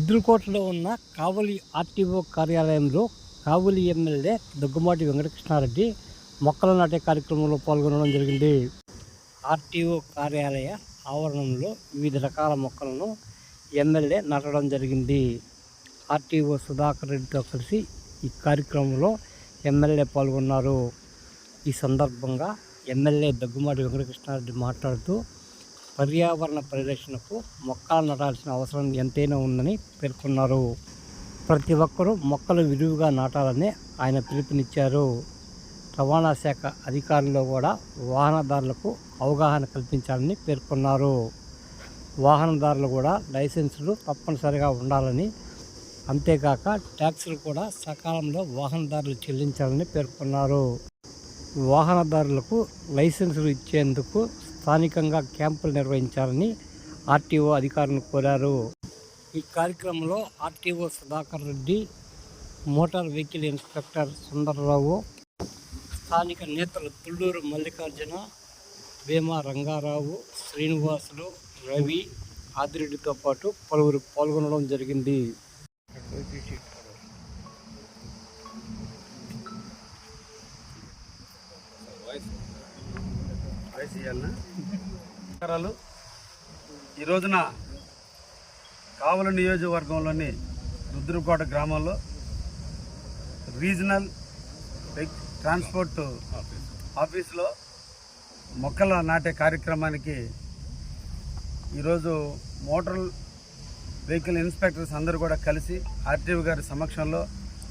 రుద్రకోటలో ఉన్న కావలి ఆర్టీఓ కార్యాలయంలో కావలి ఎమ్మెల్యే దగ్గుమాటి వెంకటకృష్ణారెడ్డి మొక్కలు నాటే కార్యక్రమంలో పాల్గొనడం జరిగింది. ఆర్టీఓ కార్యాలయ ఆవరణంలో వివిధ రకాల మొక్కలను ఎమ్మెల్యే నాటడం జరిగింది. ఆర్టీఓ సుధాకర్ రెడ్డితో కలిసి ఈ కార్యక్రమంలో ఎమ్మెల్యే పాల్గొన్నారు. ఈ సందర్భంగా ఎమ్మెల్యే దగ్గుమాటి వెంకటకృష్ణారెడ్డి మాట్లాడుతూ పర్యావరణ పరిరక్షణకు మొక్కలు నాటాల్సిన అవసరం ఎంతైనా ఉందని పేర్కొన్నారు. ప్రతి ఒక్కరూ మొక్కలు విరివిగా నాటాలని ఆయన పిలుపునిచ్చారు. రవాణా శాఖ అధికారులు కూడా వాహనదారులకు అవగాహన కల్పించాలని పేర్కొన్నారు. వాహనదారులు కూడా లైసెన్సులు తప్పనిసరిగా ఉండాలని అంతేకాక ట్యాక్సులు కూడా సకాలంలో వాహనదారులు చెల్లించాలని పేర్కొన్నారు. వాహనదారులకు లైసెన్సులు ఇచ్చేందుకు స్థానికంగా క్యాంపులు నిర్వహించాలని ఆర్టీఓ అధికారులను కోరారు. ఈ కార్యక్రమంలో RTO Sudhakar Reddy motor vehicle inspector Sundararao స్థానిక నేతలు తుళ్ళూరు మల్లికార్జున భీమా రంగారావు శ్రీనివాసులు రవి ఆదిరెడ్డితో పాటు పలువురు పాల్గొనడం జరిగింది. వాయిస్ ఈ రోజున కావల నియోజకవర్గంలోని రుద్రకోట గ్రామంలో రీజనల్ ట్రాన్స్పోర్ట్ ఆఫీస్లో మొక్కల నాటే కార్యక్రమానికి ఈరోజు మోటార్ వెహికల్ ఇన్స్పెక్టర్స్ అందరూ కూడా కలిసి ఆర్టీఓ గారి సమక్షంలో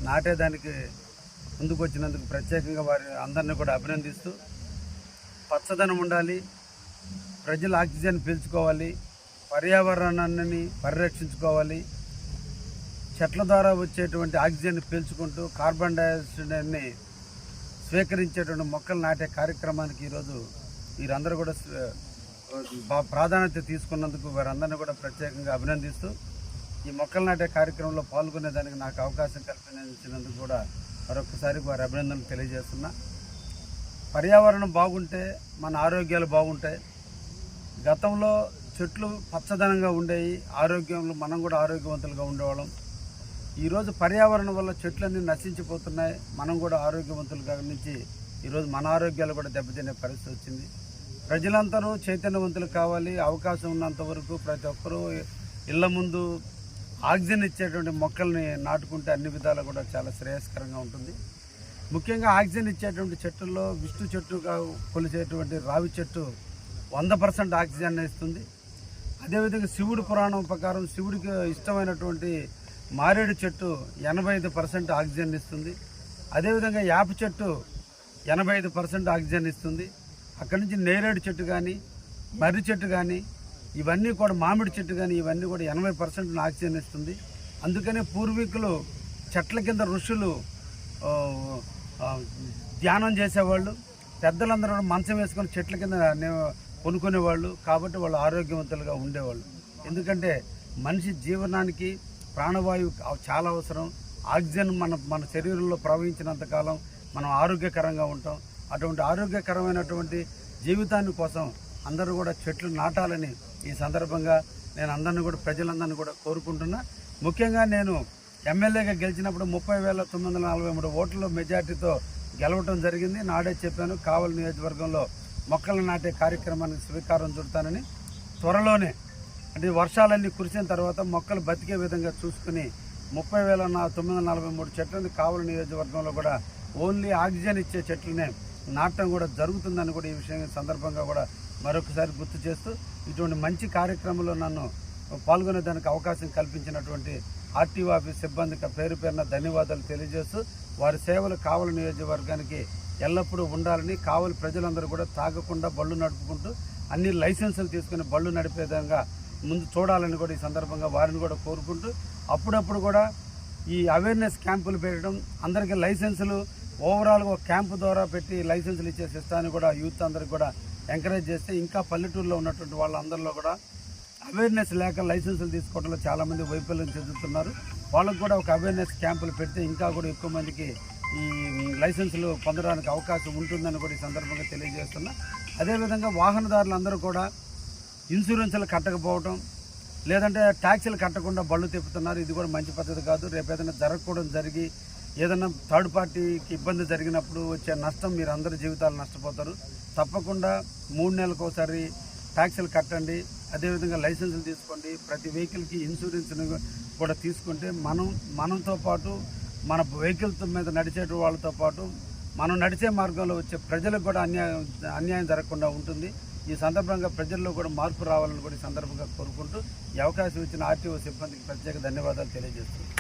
నాటేదానికి ముందుకు వచ్చినందుకు ప్రత్యేకంగా వారి అందరినీ కూడా అభినందిస్తూ పచ్చదనం ఉండాలి ప్రజలు ఆక్సిజన్ పీల్చుకోవాలి పర్యావరణాన్ని పరిరక్షించుకోవాలి. చెట్ల ద్వారా వచ్చేటువంటి ఆక్సిజన్ పీల్చుకుంటూ కార్బన్ డైఆక్సైడ్ని స్వీకరించేటువంటి మొక్కలు నాటే కార్యక్రమానికి ఈరోజు వీరందరూ కూడా బా- ప్రాధాన్యత తీసుకున్నందుకు వారందరినీ కూడా ప్రత్యేకంగా అభినందిస్తూ ఈ మొక్కలు నాటే కార్యక్రమంలో పాల్గొనేదానికి నాకు అవకాశం కల్పించినందుకు కూడా మరొకసారి వారి అభినందనలు తెలియజేస్తున్నా. పర్యావరణం బాగుంటే మన ఆరోగ్యాలు బాగుంటాయి. గతంలో చెట్లు పచ్చదనంగా ఉండేవి ఆరోగ్యంలో మనం కూడా ఆరోగ్యవంతులుగా ఉండేవాళ్ళం. ఈరోజు పర్యావరణం వల్ల చెట్లన్నీ నశించిపోతున్నాయి. మనం కూడా ఆరోగ్యవంతులుగా నుంచి ఈరోజు మన ఆరోగ్యాలు కూడా దెబ్బతినే పరిస్థితి వచ్చింది. ప్రజలందరూ చైతన్యవంతులు కావాలి. అవకాశం ఉన్నంత వరకు ప్రతి ఒక్కరూ ఇళ్ళ ముందు ఆక్సిజన్ ఇచ్చేటువంటి మొక్కల్ని నాటుకుంటే అన్ని విధాలు కూడా చాలా శ్రేయస్కరంగా ఉంటుంది. ముఖ్యంగా ఆక్సిజన్ ఇచ్చేటువంటి చెట్టుల్లో విష్ణు చెట్టుగా కొలిచేటువంటి రావి చెట్టు వంద పర్సెంట్ ఆక్సిజన్ ఇస్తుంది. అదేవిధంగా శివుడి పురాణం ప్రకారం శివుడికి ఇష్టమైనటువంటి మారేడు చెట్టు ఎనభై ఐదు పర్సెంట్ ఆక్సిజన్ ఇస్తుంది. అదేవిధంగా యాప చెట్టు ఎనభై ఐదు పర్సెంట్ ఆక్సిజన్ ఇస్తుంది. అక్కడి నుంచి నేరేడు చెట్టు కానీ మర్రి చెట్టు కానీ ఇవన్నీ కూడా మామిడి చెట్టు కానీ ఇవన్నీ కూడా ఎనభై పర్సెంట్ ఆక్సిజన్ ఇస్తుంది. అందుకనే పూర్వీకులు చెట్ల కింద ఋషులు ధ్యానం చేసేవాళ్ళు. పెద్దలందరూ కూడా మంచం వేసుకొని చెట్ల కింద నే- కొనుక్కునేవాళ్ళు కాబట్టి వాళ్ళు ఆరోగ్యవంతులుగా ఉండేవాళ్ళు. ఎందుకంటే మనిషి జీవనానికి ప్రాణవాయువు చాలా అవసరం. ఆక్సిజన్ మన మన శరీరంలో ప్రవహించినంత కాలం మనం ఆరోగ్యకరంగా ఉంటాం. అటువంటి ఆరోగ్యకరమైనటువంటి జీవితాన్ని కోసం అందరూ కూడా చెట్లు నాటాలని ఈ సందర్భంగా నేను అందరిని కూడా ప్రజలందరినీ కూడా కోరుకుంటున్నా. ముఖ్యంగా నేను ఎమ్మెల్యేగా గెలిచినప్పుడు ముప్పై వేల తొమ్మిది వందల నలభై మూడు ఓట్ల మెజార్టీతో గెలవటం జరిగింది. నాడే చెప్పాను కావలి నియోజకవర్గంలో మొక్కలు నాటే కార్యక్రమానికి స్వీకారం చుడతానని. త్వరలోనే అంటే వర్షాలన్నీ కురిసిన తర్వాత మొక్కలు బతికే విధంగా చూసుకుని ముప్పై వేల తొమ్మిది వందల నలభై మూడు చెట్లను కావలి నియోజకవర్గంలో కూడా ఓన్లీ ఆక్సిజన్ ఇచ్చే చెట్లనే నాటడం కూడా జరుగుతుందని కూడా ఈ విషయం సందర్భంగా కూడా మరొకసారి గుర్తు చేస్తూ ఇటువంటి మంచి కార్యక్రమంలో నన్ను పాల్గొనేదానికి అవకాశం కల్పించినటువంటి ఆర్టీఓ ఆఫీస్ సిబ్బందికి పేరు పేరున ధన్యవాదాలు తెలియజేస్తూ వారి సేవలు కావలి నియోజకవర్గానికి ఎల్లప్పుడూ ఉండాలని కావలి ప్రజలందరూ కూడా తాగకుండా బళ్ళు నడుపుకుంటూ అన్ని లైసెన్సులు తీసుకుని బళ్ళు నడిపే విధంగా ముందు చూడాలని కూడా ఈ సందర్భంగా వారిని కూడా కోరుకుంటూ అప్పుడప్పుడు కూడా ఈ అవేర్నెస్ క్యాంపులు పెట్టడం అందరికీ లైసెన్సులు ఓవరాల్గా ఒక క్యాంపు ద్వారా పెట్టి లైసెన్సులు ఇచ్చే సిస్టాన్ని కూడా యూత్ అందరికి కూడా ఎంకరేజ్ చేస్తే ఇంకా పల్లెటూరులో ఉన్నటువంటి వాళ్ళందరిలో కూడా అవేర్నెస్ లేక లైసెన్సులు తీసుకోవడంలో చాలామంది వైఫల్యం చెందుతున్నారు. వాళ్ళకు కూడా ఒక అవేర్నెస్ క్యాంపులు పెడితే ఇంకా కూడా ఎక్కువ మందికి ఈ లైసెన్సులు పొందడానికి అవకాశం ఉంటుందని కూడా ఈ సందర్భంగా తెలియజేస్తున్నా. అదేవిధంగా వాహనదారులందరూ కూడా ఇన్సూరెన్సులు కట్టకపోవటం లేదంటే ట్యాక్సీలు కట్టకుండా బళ్ళు తిప్పుతున్నారు. ఇది కూడా మంచి పద్ధతి కాదు. రేపు ఏదైనా జరగకూడదు జరిగి ఏదైనా థర్డ్ పార్టీకి ఇబ్బంది జరిగినప్పుడు వచ్చే నష్టం మీరు అందరి జీవితాలు నష్టపోతారు. తప్పకుండా మూడు నెలలకు ఒకసారి ట్యాక్సీలు కట్టండి. అదేవిధంగా లైసెన్సులు తీసుకోండి. ప్రతి వెహికల్కి ఇన్సూరెన్స్ని కూడా తీసుకుంటే మనం మనంతో పాటు మన వెహికల్ మీద నడిచే వాళ్ళతో పాటు మనం నడిచే మార్గంలో వచ్చే ప్రజలకు కూడా అన్యాయం అన్యాయం జరగకుండా ఉంటుంది. ఈ సందర్భంగా ప్రజల్లో కూడా మార్పు రావాలని కూడా ఈ సందర్భంగా కోరుకుంటూ ఈ అవకాశం ఇచ్చిన ఆర్టీఓ సిబ్బందికి ప్రత్యేక ధన్యవాదాలు తెలియజేస్తున్నాను.